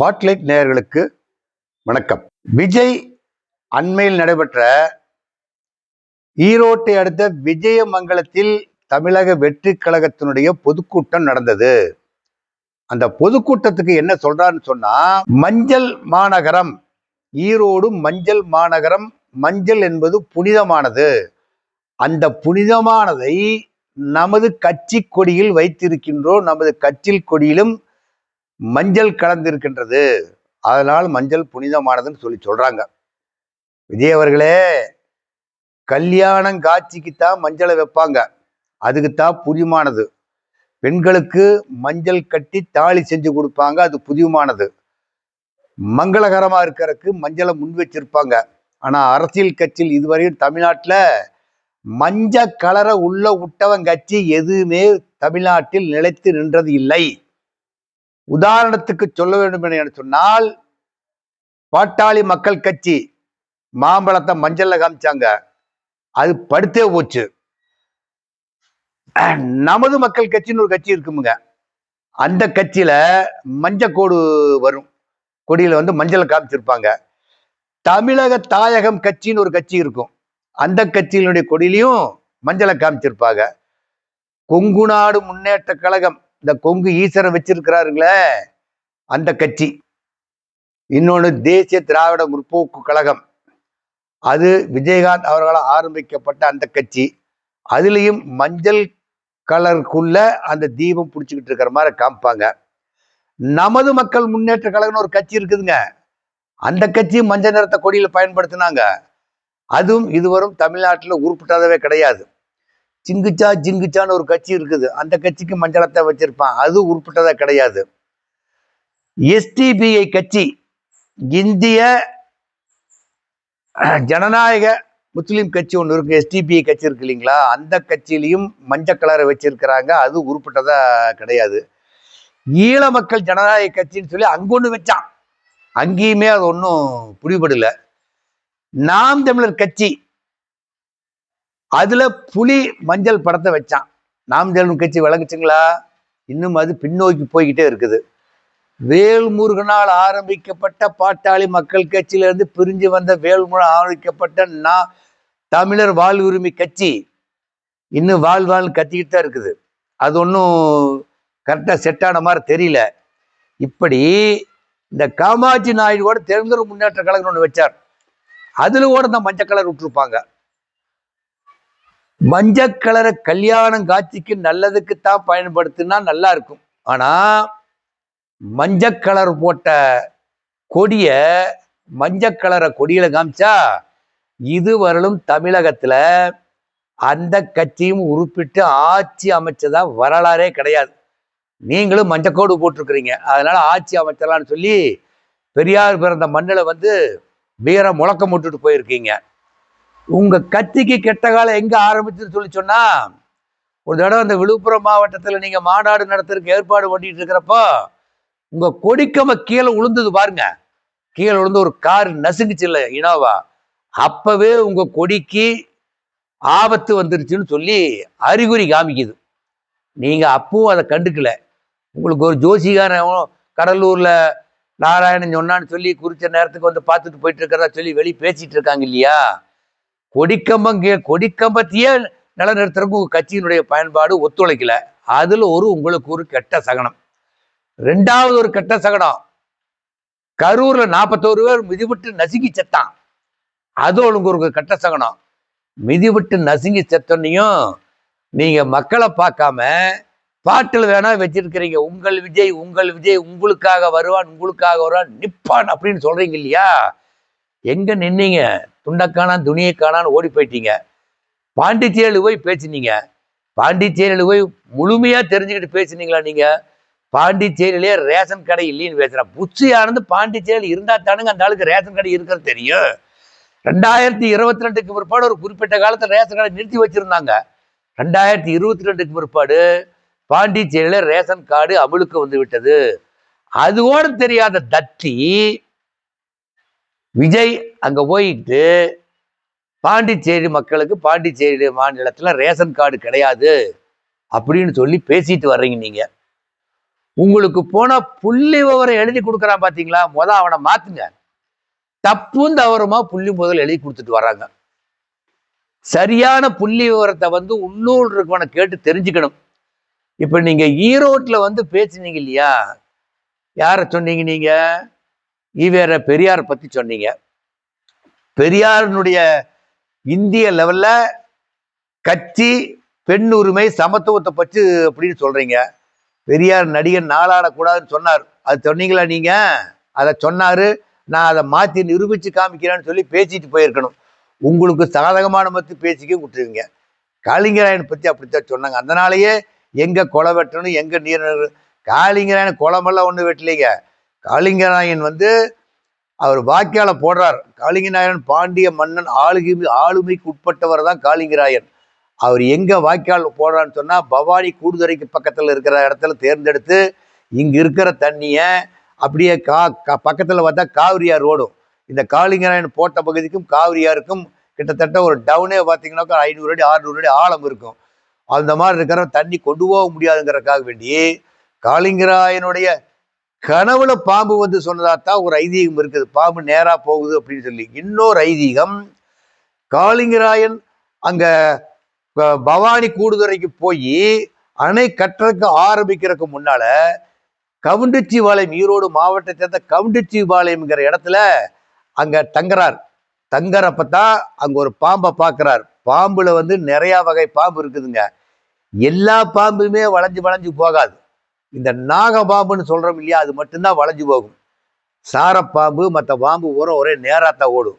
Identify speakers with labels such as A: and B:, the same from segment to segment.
A: Spotlight நேயர்களுக்கு வணக்கம். விஜய் அண்மையில் நடைபெற்ற ஈரோட்டை அடுத்த விஜயமங்கலத்தில் தமிழக வெற்றி கழகத்தினுடைய பொதுக்கூட்டம் நடந்தது. அந்த பொதுக்கூட்டத்துக்கு என்ன சொல்றான்னு சொன்னா மஞ்சள் மாநகரம் ஈரோடு மஞ்சள் மாநகரம் மஞ்சள் என்பது புனிதமானது. அந்த புனிதமானதை நமது கட்சி கொடியில் வைத்திருக்கின்றோம் நமது கட்சி கொடியிலும் மஞ்சள் கலந்திருக்கின்றது. அதனால் மஞ்சள் புனிதமானதுன்னு சொல்லி சொல்றாங்க. விஜய் அவர்களே கல்யாணம் காட்சிக்குத்தான் மஞ்சளை வைப்பாங்க. அதுக்குத்தான் புதியமானது பெண்களுக்கு மஞ்சள் கட்டி தாலி செஞ்சு கொடுப்பாங்க அது புதியமானது மங்களகரமாக இருக்கிறதுக்கு மஞ்சளை முன் வச்சிருப்பாங்க. ஆனால் அரசியல் கட்சியில் இதுவரையும் தமிழ்நாட்டில் மஞ்ச கலரை உள்ள விட்டவன் கட்சி எதுவுமே தமிழ்நாட்டில் நிலைத்து நின்றது இல்லை. உதாரணத்துக்கு சொல்ல வேண்டும் என சொன்னால் பாட்டாளி மக்கள் கட்சி மாம்பழத்தை மஞ்சள்ல காமிச்சாங்க. அது படுத்தே போச்சு. நமது மக்கள் கட்சின்னு ஒரு கட்சி இருக்குமுங்க. அந்த கட்சியில மஞ்சள் கோடு வரும். கொடியில வந்து மஞ்சளை காமிச்சிருப்பாங்க. தமிழக தாயகம் கட்சின்னு ஒரு கட்சி இருக்கும். அந்த கட்சியினுடைய கொடியிலையும் மஞ்சளை காமிச்சிருப்பாங்க. கொங்கு நாடு முன்னேற்ற கழகம் இந்த கொங்கு ஈஸ்வரன் வச்சிருக்கிறாருங்களே அந்த கட்சி. இன்னொன்று தேசிய திராவிட முற்போக்கு கழகம். அது விஜயகாந்த் அவர்களால் ஆரம்பிக்கப்பட்ட அந்த கட்சி. அதுலேயும் மஞ்சள் கலருக்குள்ள அந்த தீபம் பிடிச்சிக்கிட்டு இருக்கிற மாதிரி காமிப்பாங்க. நமது மக்கள் முன்னேற்ற கழகம்னு ஒரு கட்சி இருக்குதுங்க. அந்த கட்சி மஞ்சள் நிறத்தை கொடியில் பயன்படுத்தினாங்க. அதுவும் இதுவரும் தமிழ்நாட்டில் உருப்பிட்டதவே கிடையாது. சிங்குச்சா ஜிங்குச்சான்னு ஒரு கட்சி இருக்குது. அந்த கட்சிக்கு மஞ்சளத்தை வச்சிருப்பான். அது உருப்பிட்டதா கிடையாது. எஸ்டிபிஐ கட்சி இந்திய ஜனநாயக முஸ்லீம் கட்சி ஒன்று இருக்கு. எஸ்டிபிஐ கட்சி இருக்கு இல்லைங்களா? அந்த கட்சியிலையும் மஞ்சள் கலரை வச்சிருக்கிறாங்க. அது உருப்பிட்டதா கிடையாது. ஈழ மக்கள் ஜனநாயக கட்சின்னு சொல்லி அங்க ஒன்று வச்சான். அங்கேயுமே அது ஒன்றும் புரிபடல நாம் தமிழர் கட்சி அதுல புலி மஞ்சள் படத்தை வச்சான். நாம் தமிழர் கட்சி விளங்குச்சுங்களா? இன்னும் அது பின்னோக்கி போய்கிட்டே இருக்குது. வேல்முருகனால் ஆரம்பிக்கப்பட்ட பாட்டாளி மக்கள் கட்சியிலிருந்து பிரிஞ்சு வந்த வேல்முருகன் ஆரம்பிக்கப்பட்ட நான் தமிழர் வாழ்வுரிமை கட்சி இன்னும் வாழ் வாழ் கத்திக்கிட்டு தான் இருக்குது. அது ஒன்றும் கரெக்டாக செட் ஆன மாதிரி தெரியல. இப்படி இந்த காமாட்சி நாயுடு கூட தேர்ந்தெடுப்பு முன்னேற்ற கழகம் ஒன்று வச்சார். அதில் கூட இந்த மஞ்சள் கலர் விட்டுருப்பாங்க. மஞ்சள் கலரை கல்யாணம் காட்சிக்கு நல்லதுக்கு தான் பயன்படுத்தினா நல்லா இருக்கும் ஆனா மஞ்சள் கலர் போட்ட கொடிய மஞ்சள் கலரை கொடியில காமிச்சா இதுவரையிலும் தமிழகத்துல அந்த கட்சியும் உருப்பிட்டு ஆட்சி அமைச்சதா வரலாறே கிடையாது. நீங்களும் மஞ்சக்கோடு போட்டிருக்கிறீங்க. அதனால ஆட்சி அமைச்சலான்னு சொல்லி பெரியார் பிறந்த மண்ணில் வந்து வீர முழக்கம் விட்டுட்டு போயிருக்கீங்க. உங்க கட்சிக்கு கெட்ட காலம் எங்க ஆரம்பிச்சுன்னு சொல்லி சொன்னா ஒரு தடவை அந்த விழுப்புரம் மாவட்டத்தில் நீங்க மாநாடு நடத்துறதுக்கு ஏற்பாடு பண்ணிட்டு இருக்கிறப்போ உங்க கொடிக்கம கீழே உளுந்தது பாருங்க. கீழே விழுந்து ஒரு கார் நசுங்குச்சு இல்லை இனோவா. அப்பவே உங்க கொடிக்கு ஆபத்து வந்துருச்சுன்னு சொல்லி அறிகுறி காமிக்குது. நீங்க அப்பவும் அதை கண்டுக்கல. உங்களுக்கு ஒரு ஜோசிகாரன் கடலூர்ல நாராயணன் சொன்னான்னு சொல்லி குறித்த நேரத்துக்கு வந்து பார்த்துட்டு போயிட்டு இருக்கிறதா சொல்லி வெளியே பேசிட்டு இருக்காங்க இல்லையா? கொடிக்கம்பங்க கொடிக்கம்பத்தையே நிலநிறுத்துறதுக்கு உங்கள் கட்சியினுடைய பயன்பாடு ஒத்துழைக்கல. அதில் ஒரு உங்களுக்கு ஒரு கெட்ட சகனம். ரெண்டாவது ஒரு கெட்ட சகனம் கரூரில் நாற்பத்தோரு பேர் மிதிவிட்டு நசுங்கி செத்தான். அது உங்களுக்கு ஒரு கெட்ட சகனம். மிதிவிட்டு நசுங்கி செத்தோன்னையும் நீங்கள் மக்களை பார்க்காம பாட்டில் வேணா வச்சிருக்கிறீங்க. உங்கள் விஜய் உங்கள் விஜய் உங்களுக்காக வருவான் உங்களுக்காக வருவான் நிப்பான் அப்படின்னு சொல்றீங்க இல்லையா? எங்க நின்னீங்க? துண்டக்கானான் துணியை காணான்னு ஓடி போயிட்டீங்க. பாண்டிச்சேரியில் போய் பேசினீங்க. பாண்டிச்சேரியில் போய் முழுமையா தெரிஞ்சுக்கிட்டு பேசுனீங்களா நீங்க? பாண்டிச்சேரியிலே ரேஷன் கடை இல்லைன்னு பேசுகிறேன் புச்சியானது பாண்டிச்சேரியில் இருந்தா தானுங்க அந்த ஆளுக்கு ரேஷன் கடை இருக்கிறது தெரியும். ரெண்டாயிரத்தி இருபத்தி ரெண்டுக்கு பிற்பாடு ஒரு குறிப்பிட்ட காலத்தில் ரேஷன் கடை நிறுத்தி வச்சிருந்தாங்க. ரெண்டாயிரத்தி இருபத்தி ரெண்டுக்கு பிற்பாடு பாண்டிச்சேரியில ரேஷன் கார்டு அமலுக்கு வந்து விட்டது அதுவோடு தெரியாத தட்டி விஜய் அங்க போயிட்டு பாண்டிச்சேரி மக்களுக்கு பாண்டிச்சேரி மாநிலத்துல ரேஷன் கார்டு கிடையாது அப்படின்னு சொல்லி பேசிட்டு வர்றீங்க நீங்க. உங்களுக்கு போனால் புள்ளி விவரம் எழுதி கொடுக்குறான் பாத்தீங்களா? முத அவனை மாத்துங்க. தப்பும் தவறுமா புள்ளி முதல் எழுதி கொடுத்துட்டு வராங்க சரியான புள்ளி விவரத்தை வந்து உள்ளூர் இருக்கவனை கேட்டு தெரிஞ்சுக்கணும். இப்ப நீங்க ஈரோட்ல வந்து பேசுனீங்க இல்லையா? யார சொன்னீங்க நீங்க? ஈவேர பெரியார் பத்தி சொன்னீங்க. பெரியாரினுடைய இந்திய லெவல்ல கட்சி பெண் உரிமை சமத்துவத்தை பற்றி அப்படின்னு சொல்றீங்க. பெரியார் நடிகர் நாளாடக்கூடாதுன்னு சொன்னார். அது சொன்னீங்களா நீங்க? அதை சொன்னாரு. நான் அதை மாத்தி நிரூபிச்சு காமிக்கிறேன்னு சொல்லி பேசிட்டு போயிருக்கணும். உங்களுக்கு சாதகமான பற்றி பேசிக்க விட்டுருவீங்க காளிங்கராயன் பத்தி அப்படித்தான் சொன்னாங்க. அதனாலேயே எங்க கொலை வெட்டணும் எங்க நீர் காளிங்கராயன் குளமெல்லாம் ஒன்றும் வெட்டலைங்க. காளிங்கராயன் வந்து அவர் வாக்கியால போடுறார். காளிங்கராயன் பாண்டிய மன்னன் ஆளுகை ஆளுமைக்கு உட்பட்டவர் தான் காளிங்கராயன் அவர் எங்கே வாய்க்கால் போடுறான்னு சொன்னால் பவானி கூடுதுறைக்கு பக்கத்தில் இருக்கிற இடத்துல தேர்ந்தெடுத்து இங்கே இருக்கிற தண்ணியை அப்படியே கா பக்கத்தில் பார்த்தா காவிரியார் ஓடும் இந்த காளிங்கராயன் போட்ட பகுதிக்கும் காவிரியாருக்கும் கிட்டத்தட்ட ஒரு டவுனே பார்த்தீங்கன்னாக்கா ஐநூறு அடி ஆறுநூறு அடி ஆழம் இருக்கும். அந்த மாதிரி இருக்கிற தண்ணி கொண்டு போக முடியாதுங்கிறதுக்காக வேண்டி காளிங்கராயனுடைய கனவுல பாம்பு வந்து சொன்னதா தான் ஒரு ஐதீகம் இருக்குது. பாம்பு நேரா போகுது அப்படின்னு சொல்லி. இன்னொரு ஐதீகம் காளிங்கராயன் அங்க பவானி கூடுதுறைக்கு போய் அணை கட்டுறதுக்கு ஆரம்பிக்கிறதுக்கு முன்னால கவுண்டச்சி பாளையம் ஈரோடு மாவட்டத்தை சேர்ந்த கவுண்டச்சி பாளையம்ங்கிற இடத்துல அங்க தங்குறார். தங்குறப்ப தான் அங்க ஒரு பாம்பை பார்க்கறார் பாம்புல வந்து நிறைய வகை பாம்பு இருக்குதுங்க. எல்லா பாம்புமே வளைஞ்சு வளைஞ்சு போகாது. இந்த நாக பாம்புன்னு இல்லையா அது மட்டும்தான் வளைஞ்சு போகும். சாரப்பாம்பு மற்ற பாம்பு பூரா ஒரே நேராத்தான் ஓடும்.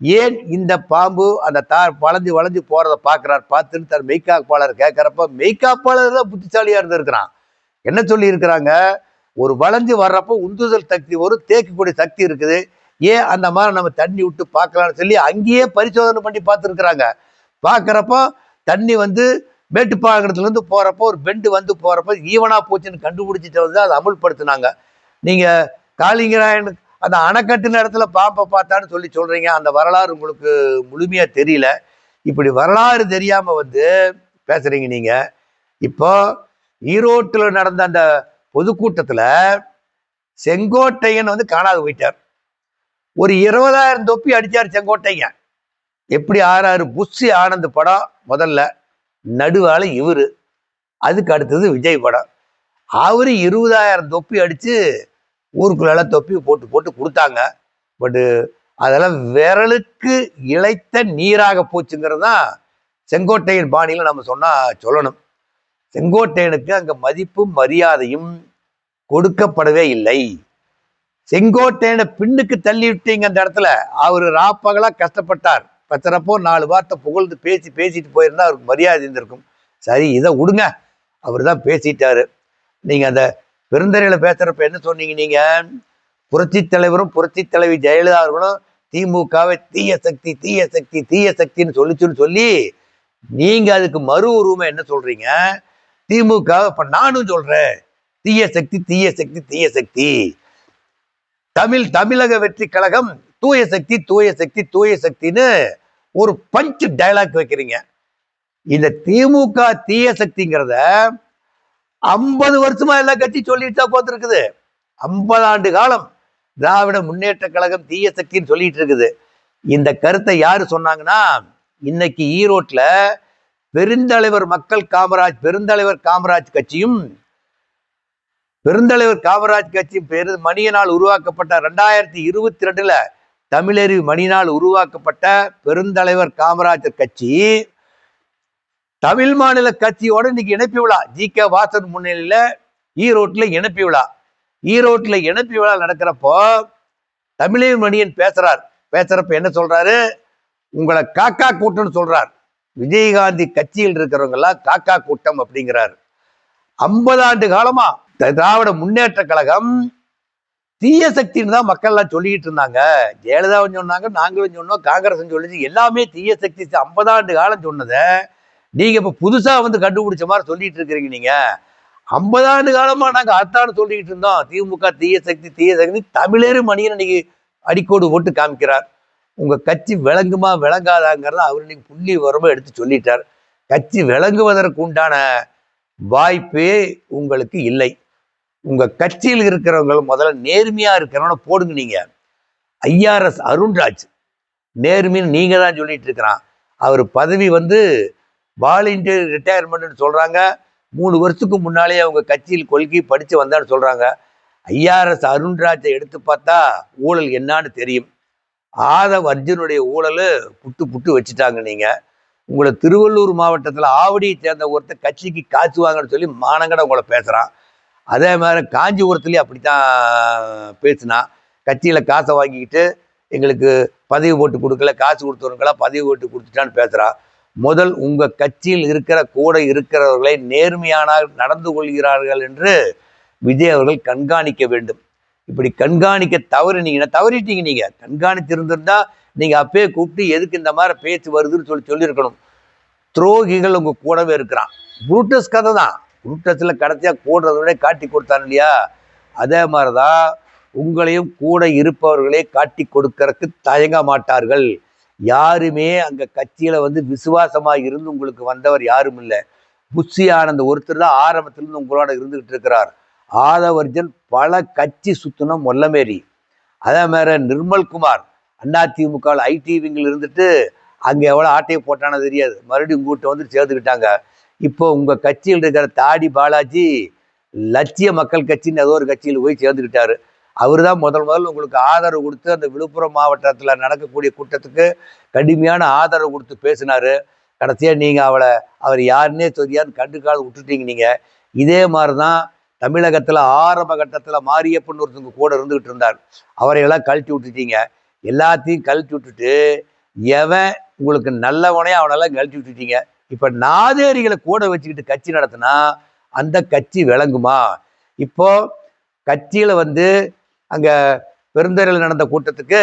A: ஏன் இந்த பாம்பு அந்த தா வளைஞ்சு வளைஞ்சு போகிறத பார்க்குறார்? பார்த்துன்னு தன் மெய்காப்பாளர் கேட்குறப்ப மெய்காப்பாளர் தான் புத்திசாலியாக இருந்திருக்கிறான். என்ன சொல்லியிருக்கிறாங்க? ஒரு வளைஞ்சு வர்றப்போ உந்துதல் சக்தி ஒரு தேக்கக்கூடிய சக்தி இருக்குது. ஏன் அந்த மாதிரி நம்ம தண்ணி விட்டு பார்க்கலாம்னு சொல்லி அங்கேயே பரிசோதனை பண்ணி பார்த்துருக்குறாங்க. பார்க்குறப்போ தண்ணி வந்து மேட்டுப்பாளையத்துலேருந்து போகிறப்போ ஒரு பெண்டு வந்து போகிறப்ப ஈவனாக போச்சுன்னு கண்டுபிடிச்சிட்டு வந்து அதை அமுல்படுத்தினாங்க. நீங்கள் காளிங்கராயன் அந்த அணைக்கட்டின இடத்துல பாம்பை பார்த்தான்னு சொல்லி சொல்கிறீங்க அந்த வரலாறு உங்களுக்கு முழுமையாக தெரியல. இப்படி வரலாறு தெரியாமல் வந்து பேசுகிறீங்க நீங்கள் இப்போ ஈரோட்டில் நடந்த அந்த பொதுக்கூட்டத்தில் செங்கோட்டையன் வந்து காணாது போயிட்டார். ஒரு இருபதாயிரம் தொப்பி அடித்தார் செங்கோட்டையன். எப்படி ஆறாரு? புஷ் ஆனந்த் படம் முதல்ல. நடுவால இவர். அதுக்கு அடுத்தது விஜய் படம். அவரு இருபதாயிரம் தொப்பி அடித்து ஊருக்குள்ளெல்லாம் தொப்பி போட்டு போட்டு கொடுத்தாங்க. பட்டு அதெல்லாம் விரலுக்கு இழைத்த நீராக போச்சுங்கிறது தான் செங்கோட்டையின் பாணியில் நம்ம சொன்னால் சொல்லணும். செங்கோட்டையனுக்கு அங்கே மதிப்பும் மரியாதையும் கொடுக்கப்படவே இல்லை. செங்கோட்டையனை பின்னுக்கு தள்ளி விட்டீங்க அந்த இடத்துல. அவர் ராப்பகலாக கஷ்டப்பட்டார். பத்திரப்போ நாலு வார்த்தை புகழ்ந்து பேசி பேசிட்டு போயிருந்தா அவருக்கு மரியாதை இருந்திருக்கும். சரி இதை விடுங்க. அவர் தான் பேசிட்டாரு. நீங்க அந்த பெருந்தரையில பேசுறப்ப என்ன சொன்னீங்க நீங்க? புரட்சி தலைவரும் புரட்சி தலைவி ஜெயலலிதா அவர்களும் திமுகவை தீய சக்தி தீய சக்தி தீய சக்தின்னு சொல்லிச்சுன்னு சொல்லி நீங்கள் அதுக்கு மறு உருவம் என்ன சொல்றீங்க? திமுக இப்போ நானும் சொல்றேன். தீய சக்தி தீய சக்தி தீய சக்தி. தமிழ் தமிழக வெற்றி கழகம் தூய சக்தி தூய சக்தி தூய சக்தின்னு ஒரு பஞ்ச் டயலாக் வைக்கிறீங்க. இந்த திமுக தீய சக்திங்கிறத ஐம்பது வருஷமா எல்லா கட்சி சொல்லிட்டு தான் போத்திருக்குது ஐம்பது ஆண்டு காலம் திராவிட முன்னேற்ற கழகம் தீய சக்தின்னு சொல்லிட்டு இருக்குது. இந்த கருத்தை யாரு சொன்னாங்கன்னா இன்னைக்கு ஈரோட்ல பெருந்தலைவர் மக்கள் காமராஜ் பெருந்தலைவர் காமராஜ் கட்சியும் பெருந்தலைவர் காமராஜ் கட்சி பெரு மணியனால் உருவாக்கப்பட்ட ரெண்டாயிரத்தி இருபத்தி ரெண்டுல தமிழறிவு மணியினால் உருவாக்கப்பட்ட பெருந்தலைவர் காமராஜர் கட்சி தமிழ் மாநில கட்சியோட இன்னைக்கு இணைப்பு விழா. ஜி. கே. வாசன் முன்னிலையில ஈரோட்ல இணைப்பு விழா. ஈரோட்ல இணைப்பு விழா நடக்கிறப்போ தமிழர் மணியன் பேசுறார். பேசுறப்ப என்ன சொல்றாரு? உங்களை காக்கா கூட்டம்னு சொல்றார். விஜயகாந்தி கட்சியில் இருக்கிறவங்க எல்லாம் காக்கா கூட்டம் அப்படிங்கிறார். ஐம்பது ஆண்டு காலமா த- திராவிட முன்னேற்ற கழகம் தீய சக்தின்னு தான் மக்கள்லாம் சொல்லிக்கிட்டு இருந்தாங்க. ஜெயலலிதாவும் சொன்னாங்க நாங்களும் சொன்னோம் காங்கிரஸ் சொல்லிச்சு. எல்லாமே தீய சக்தி ஐம்பது ஆண்டு காலம் சொன்னதை நீங்கள் இப்போ புதுசாக வந்து கண்டுபிடிச்ச மாதிரி சொல்லிட்டு இருக்கிறீங்க நீங்கள் ஐம்பதாண்டு ஆண்டு நாங்கள் நாங்க அத்தான்னு சொல்லிக்கிட்டு இருந்தோம். திமுக தீய சக்தி தீய சக்தி. தமிழரு மணியன் இன்னைக்கு அடிக்கோடு போட்டு காமிக்கிறார். உங்கள் கட்சி விளங்குமா விளங்காதாங்கிறத அவர் இன்னைக்கு புள்ளி உரமாக எடுத்து சொல்லிட்டார். கட்சி விளங்குவதற்கு உண்டான வாய்ப்பே உங்களுக்கு இல்லை. உங்கள் கட்சியில் இருக்கிறவங்க முதல்ல நேர்மையாக இருக்கிறவன போடுங்க நீங்கள் ஐஆர்எஸ் அருண்ராஜ். நேர்மைன்னு நீங்கள் தான் சொல்லிட்டு இருக்கிறான். அவர் பதவி வந்து வாலண்டியர் ரிட்டையர்மெண்ட்னு சொல்கிறாங்க மூணு வருஷத்துக்கு முன்னாலே அவங்க கட்சியில் கொள்கை படித்து வந்தான்னு சொல்கிறாங்க ஐஆர்எஸ் அருண்ராஜை எடுத்து பார்த்தா ஊழல் என்னான்னு தெரியும். ஆதவ் அர்ஜுனுடைய ஊழல் புட்டு புட்டு வச்சுட்டாங்க நீங்கள் உங்களை திருவள்ளூர் மாவட்டத்தில் ஆவடியை சேர்ந்த ஒருத்தர் கட்சிக்கு காசு வாங்கன்னு சொல்லி மானங்கட உங்களை பேசுகிறான் அதே மாதிரி காஞ்சிபுரத்துலேயும் அப்படித்தான் பேசினா. கட்சியில் காசை வாங்கிக்கிட்டு எங்களுக்கு பதவி போட்டு கொடுக்கல காசு கொடுத்தவனுக்கெல்லாம் பதவி போட்டு கொடுத்துட்டான்னு பேசுகிறான் முதல் உங்கள் கட்சியில் இருக்கிற கூட இருக்கிறவர்களை நேர்மையானால் நடந்து கொள்கிறார்கள் என்று விஜய் அவர்கள் கண்காணிக்க வேண்டும். இப்படி கண்காணிக்க தவறினீங்கன்னா தவறிட்டீங்க நீங்கள் கண்காணித்திருந்திருந்தா நீங்கள் அப்பயே கூப்பிட்டு எதுக்கு இந்த மாதிரி பேச்சு வருதுன்னு சொல்லி சொல்லியிருக்கணும். துரோகிகள் உங்கள் கூடவே இருக்கிறான். புரூட்டஸ் கதை தான் புரூட்டஸில் கடைசியாக கூடுறதோட காட்டி கொடுத்தான் இல்லையா? அதே மாதிரி தான் உங்களையும் கூட இருப்பவர்களே காட்டி கொடுக்கறதுக்கு தயங்க மாட்டார்கள். யாருமே அங்கே கட்சியில் வந்து விசுவாசமாக இருந்து உங்களுக்கு வந்தவர் யாரும் இல்லை. புஷி ஆனந்த் ஒருத்தர் தான் ஆரம்பத்திலிருந்து உங்களோட இருந்துகிட்டு இருக்கிறார். ஆதவர்ஜன் பல கட்சி சுத்தினம் மொல்லமேரி அதே மாதிரி நிர்மல்குமார் அதிமுக ஐடி விங்கில் இருந்துட்டு அங்கே எவ்வளோ ஆட்டையை போட்டானோ தெரியாது. மறுபடியும் உங்ககிட்ட வந்து சேர்த்துக்கிட்டாங்க. இப்போ உங்கள் கட்சியில் இருக்கிற தாடி பாலாஜி லட்சிய மக்கள் கட்சின்னு ஏதோ ஒரு கட்சியில் போய் சேர்ந்துக்கிட்டாரு. அவர் தான் முதல் முதல் உங்களுக்கு ஆதரவு கொடுத்து அந்த விழுப்புரம் மாவட்டத்தில் நடக்கக்கூடிய கூட்டத்துக்கு கடுமையான ஆதரவு கொடுத்து பேசினார். கடைசியாக நீங்கள் அவளை அவர் யாருன்னே தெரியாதுன்னு கண்டுக்காது விட்டுட்டீங்க நீங்கள் இதே மாதிரி தான் தமிழகத்தில் ஆரம்ப கட்டத்தில் மாரியப்பன் ஒருத்தவங்க கூட இருந்துகிட்டு இருந்தார். அவரையெல்லாம் கழட்டி விட்டுட்டீங்க. எல்லாத்தையும் கழட்டி விட்டுட்டு எவன் உங்களுக்கு நல்லவனே அவனெல்லாம் கழட்டி விட்டுட்டீங்க. இப்போ நாதேரிகளை கூட வச்சுக்கிட்டு கட்சி நடத்தினா அந்த கட்சி விளங்குமா? இப்போ கட்சியில் வந்து அங்கே பெருந்தரையில் நடந்த கூட்டத்துக்கு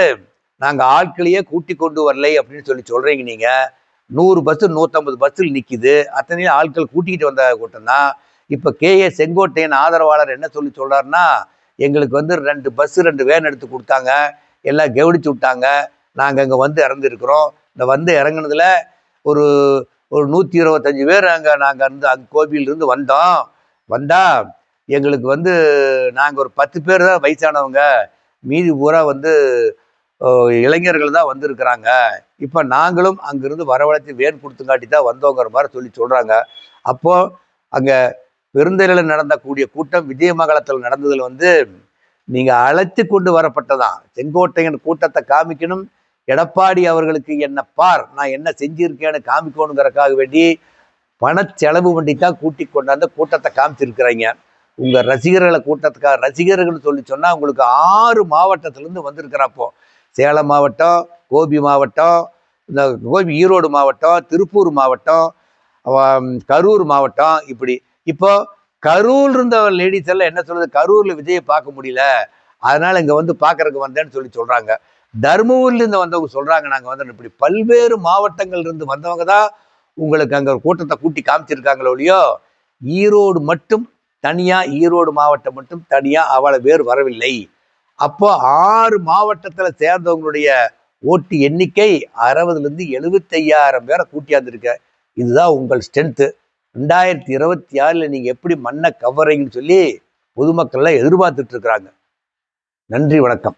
A: நாங்கள் ஆட்களையே கூட்டி கொண்டு வரலை அப்படின்னு சொல்லி சொல்கிறீங்க நீங்கள் நூறு பஸ்ஸு நூற்றம்பது பஸ்ஸில் நிற்கிது அத்தனையும் ஆட்கள் கூட்டிக்கிட்டு வந்த கூட்டம் தான். இப்போ கே ஏ செங்கோட்டையன் ஆதரவாளர் என்ன சொல்லி சொல்கிறாருன்னா எங்களுக்கு வந்து ரெண்டு பஸ்ஸு ரெண்டு வேன் எடுத்து கொடுத்தாங்க. எல்லாம் கவனிச்சு விட்டாங்க. நாங்கள் இங்கே வந்து இறந்துருக்குறோம் இந்த வந்து இறங்குனதில் ஒரு ஒரு நூற்றி இருபத்தஞ்சி பேர் அங்கே நாங்கள் இருந்து அங்கே கோபியிலிருந்து வந்தோம். வந்தால் எங்களுக்கு வந்து நாங்கள் ஒரு பத்து பேர் தான் வயசானவங்க. மீதி பூரா வந்து இளைஞர்கள் தான் வந்திருக்கிறாங்க. இப்போ நாங்களும் அங்கேருந்து வரவழைத்து வேன் கொடுத்துங்காட்டி தான் வந்தோங்கிற மாதிரி சொல்லி சொல்கிறாங்க அப்போது அங்கே பெருந்தலையில் நடந்தக்கூடிய கூட்டம் விஜயமங்கலத்தில் நடந்ததில் வந்து நீங்கள் அழைத்து கொண்டு வரப்பட்டதான் செங்கோட்டையின் கூட்டத்தை காமிக்கணும். எடப்பாடி அவர்களுக்கு என்ன பார் நான் என்ன செஞ்சிருக்கேன்னு காமிக்கணுங்கிறக்காக வேண்டி பணச்செலவு பண்ணி தான் கூட்டி கொண்டாந்து கூட்டத்தை காமிச்சிருக்கிறாங்க. உங்கள் ரசிகர்களை கூட்டத்துக்காக ரசிகர்கள் சொல்லி சொன்னால் உங்களுக்கு ஆறு மாவட்டத்திலேருந்து வந்திருக்கிறப்போ சேலம் மாவட்டம் கோபி மாவட்டம் இந்த கோபி ஈரோடு மாவட்டம் திருப்பூர் மாவட்டம் கரூர் மாவட்டம் இப்படி. இப்போ கரூர் இருந்த லேடிஸ் எல்லாம் என்ன சொல்றது? கரூரில் விஜயை பார்க்க முடியல. அதனால் இங்கே வந்து பார்க்கறக்கு வந்தேன்னு சொல்லி சொல்கிறாங்க தர்மபுரிலேருந்து வந்தவங்க சொல்கிறாங்க நாங்கள் வந்து இப்படி பல்வேறு மாவட்டங்கள் இருந்து வந்தவங்க தான் உங்களுக்கு அங்கே ஒரு கூட்டத்தை கூட்டி காமிச்சிருக்காங்களோ இல்லையோ ஈரோடு மட்டும் தனியாக ஈரோடு மாவட்டம் மட்டும் தனியாக அவ்வளோ பேர் வரவில்லை. அப்போ ஆறு மாவட்டத்தில் சேர்ந்தவங்களுடைய ஓட்டு எண்ணிக்கை அறுபதுலேருந்து எழுபத்தையாயிரம் பேரை கூட்டியாந்துருக்க இதுதான் உங்கள் ஸ்ட்ரென்த்து ரெண்டாயிரத்தி இருபத்தி ஆறில் நீங்கள் எப்படி மண்ணை கவரைங்கன்னு சொல்லி பொதுமக்கள்லாம் எதிர்பார்த்துட்ருக்குறாங்க நன்றி வணக்கம்.